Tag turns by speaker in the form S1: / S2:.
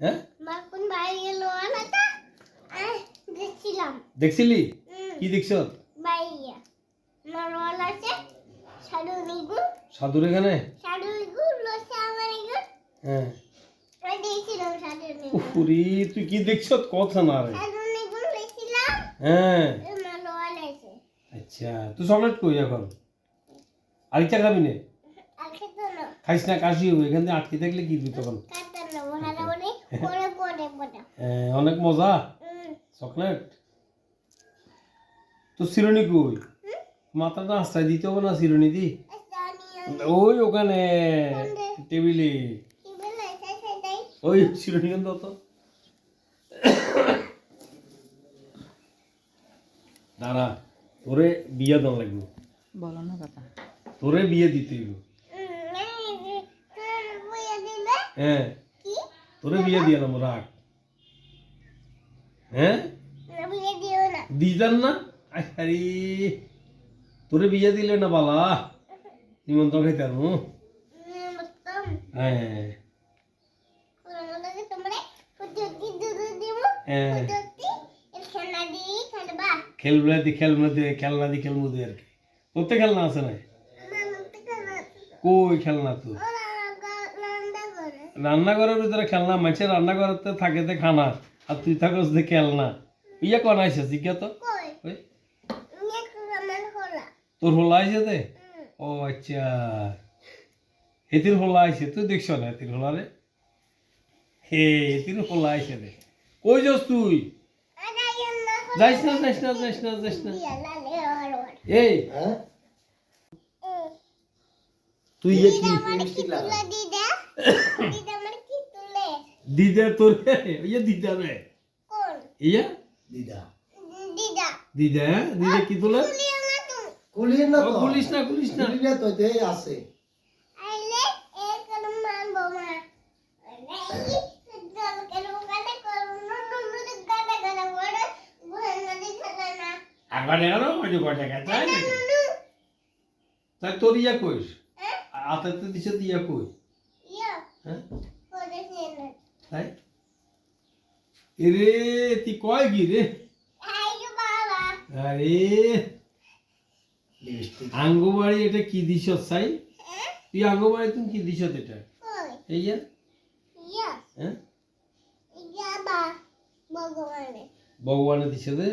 S1: হ্যাঁ? দেখছিলি? কি দেখছ? সাধুর এখানে? হ্যাঁ। উফুরি তুই কি দেখছ? কথা না রে। হ্যাঁ। আচ্ছা তুই চকলেট কই এখন? আরেকটা খাবি নে? খাইস না কাশি হবে এখান থেকে আটকে থাকলে কি দিবি তখন? অনেক মজা? চকলেট? তো চিরুনি কই? মাথাটা আস্তায় দিতে হবে না চিরুনি দি? ওই ওখানে টেবিলে।
S2: সেটাই সেটাই
S1: ওই চিরুনি কেন তো? দাঁড়া তোরে বিয়ে দেওয়া লাগবে।
S3: বলো না কথা।
S1: তোরে বিয়ে দিতে হ্যাঁ। তোরে বিয়ে দিয়ে নাম রাখ। হ্যাঁ?
S2: না?
S1: দিতাম না আরে তোরে বিয়ে দিলে না বালা? নিমন্ত্রণ খাইতে হ্যাঁ।
S2: দিব খেলবে
S1: দি খেলবে খেলনা দি খেলব আর কি। প্রত্যেক খেলনা আছে না? কই খেলনা তো রান্নাঘরের ভিতরে খেলনা মাছে রান্নাঘরেতে থাকে তে খানা আর তুই থাকস যে খেলনা ইয়া কন আইসে জিজ্ঞা তো?
S2: হলা।
S1: তোর হোলা আইসে দে ও আচ্ছা। হেতির হোলা আইসে তুই দেখছ না হেতির হোলা রে? হে হেতির হোলা আইসে দে কই যাস তুই?
S2: আরে
S1: যাইস না যাইস না যাইস না যাইস না।
S2: দিয়া
S1: এই। তুই ইয়ে কি
S2: দিদা
S1: তোর ইয়ে দিদা রে।
S2: কোন?
S1: ইয়া?
S2: দিদা।
S1: দিদা। হ্যাঁ? দিদা কি তোলে?
S4: কুলিয়ে না তো
S1: খুলিস না খুলিস না।
S4: কুলিয়ে তো তে আছে।
S2: আইলে এ করম মানবো মা।
S1: এগারো বাজে কয় টাকা তাই তোর ইয়া কইস?
S2: হ্যাঁ?
S1: আতাতে দিছে দিয়া কই?
S2: ইয়া।
S1: হ্যাঁ?
S2: করে
S1: তাই? এরে তুই কয় কি রে? আরে আঙ্গবাড়ি এটা কি দিছ সাই?
S2: হ্যাঁ?
S1: তুই আঙ্গবাড়ি তুমি কি দিছ এটা? এই যে? হ্যাঁ?
S2: ভগবানে।
S1: দিছে দে